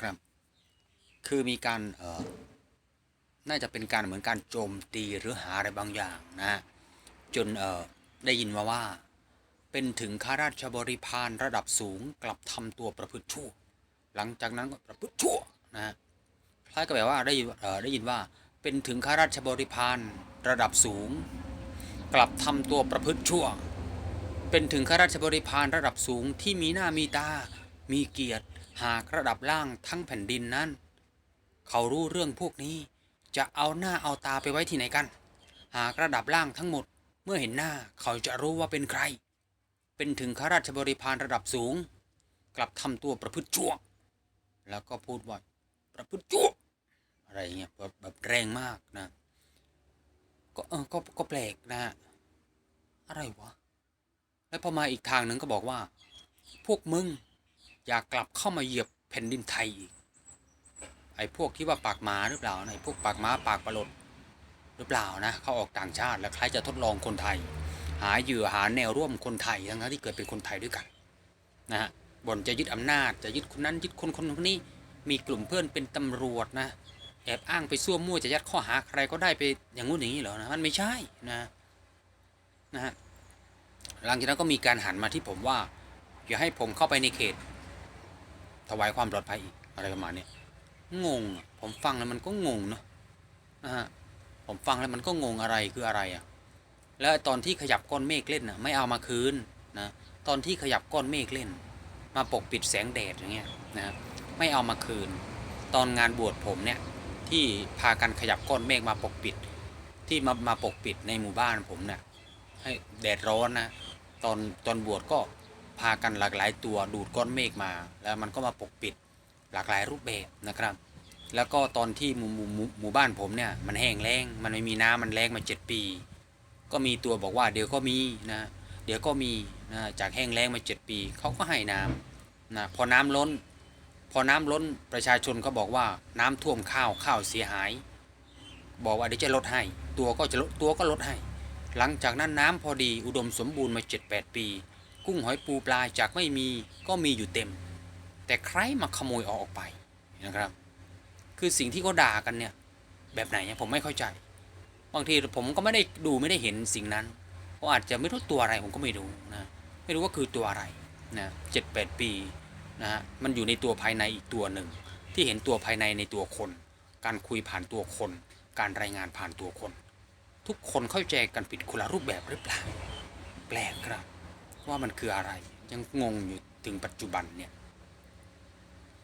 ครับ คือมีการเออน่าจะเป็นการเหมือนการโจมตีหรือหาอะไรบางอย่างนะ จนเออได้ยินมาว่า เป็นถึงข้าราชบริพารระดับสูงกลับทำตัวประพฤติชั่ว หลังจากนั้นก็ประพฤติชั่วนะคล้ายกับแบบว่าได้เออได้ยินว่าเป็นถึงข้าราชบริพารระดับสูง กลับทำตัวประพฤติชั่ว เป็นถึงข้าราชบริพารระดับสูงที่มีหน้ามีตา มีเกียรติ หากระดับล่างทั้งแผ่นดินนั้น เขารู้เรื่องพวกนี้ จะเอาหน้าเอาตาไปไว้ที่ไหนกัน หากระดับล่างทั้งหมด เมื่อเห็นหน้าเขาจะรู้ว่าเป็นใคร เป็นถึงข้าราชบริพารระดับสูง กลับทำตัวประพฤติชั่ว แล้วก็พูดว่าประพฤติชั่วอะไรเงี้ยแบบแบบแรงมากนะ ก็เออก็ก็แปลกนะฮะอะไรวะ แล้วพอมาอีกทางหนึ่งก็บอกว่า พวกมึง อยากกลับเข้ามาเหยียบแผ่นดินไทยอีก ไอ้พวกที่ว่าปากหมาหรือเปล่าไอ้พวกปากหมาปากประหลดหรือเปล่านะเขาออกต่างชาติแล้วคล้ายจะทดลองคนไทย หาเหยื่อหาแนวร่วมคนไทยทั้งที่เกิดเป็นคนไทยด้วยกันนะฮะบ่นจะยึดอำนาจจะยึดคนนั้นยึดคนคนนี้มีกลุ่มเพื่อนเป็นตำรวจนะแอบอ้างไปซั่วมั่วจะยัดข้อหาใครก็ได้ไปอย่างงู้นอย่างนี้เหรอนะมันไม่ใช่นะนะฮะหลังจากนั้นก็มีการหันมาที่ผมว่าอย่าให้ผมเข้าไปในเขต ถวายความปลอดภัยอีกอะไรประมาณนี้งง ผมฟังแล้วมันก็งงเนาะนะฮะผมฟังแล้วมันก็งงอะไรคืออะไรอะแล้วตอนที่ขยับก้อนเมฆเล่นนะไม่เอามาคืนนะตอนที่ขยับก้อนเมฆเล่น มาปกปิดแสงแดดอย่างเงี้ยนะไม่เอามาคืน ตอนงานบวชผมเนี่ยที่พากันขยับก้อนเมฆมาปกปิด ที่มามาปกปิดในหมู่บ้านผมเนี่ยให้แดดร้อนนะตอนตอนบวชก็ พากันหลากหลายตัวดูดก้อนเมฆมา แล้วมันก็มาปกปิดหลากหลายรูปแบบนะครับ แล้วก็ตอนที่หมู่หมู่หมู่บ้านผมเนี่ยมันแห้งแล้งมันไม่มีน้ำมันแล้งมาเจ็ดปี ก็มีตัวบอกว่าเดี๋ยวก็มีนะเดี๋ยวก็มีนะจากแห้งแล้งมาเจ็ดปีเขาก็ให้น้ำนะพอน้ำล้น พอน้ำล้นประชาชนก็บอกว่าน้ำท่วมข้าวข้าวเสียหาย บอกว่าเดี๋ยวจะลดให้ ตัวก็จะลดตัวก็ลดให้ หลังจากนั้นน้ำพอดีอุดมสมบูรณ์มาเจ็ดแปดปี กุ้งหอยปูปลาจากไม่มีก็มีอยู่เต็ม แต่ใครมาขโมยเอาออกไปนะครับ คือสิ่งที่เขาด่ากันเนี่ยแบบไหนเนี่ยผมไม่เข้าใจ บางทีผมก็ไม่ได้ดูไม่ได้เห็นสิ่งนั้นเพราะอาจจะไม่รู้ตัวอะไรผมก็ไม่รู้นะไม่รู้ว่าคือตัวอะไรนะเจ็ดแปดปีนะฮะมันอยู่ในตัวภายในอีกตัวหนึ่ง ที่เห็นตัวภายในในตัวคน การคุยผ่านตัวคน การรายงานผ่านตัวคน ทุกคนเข้าใจกันผิดคนละรูปแบบหรือเปล่าแปลกครับ ว่ามันคืออะไร ยังงงอยู่ถึงปัจจุบันเนี่ย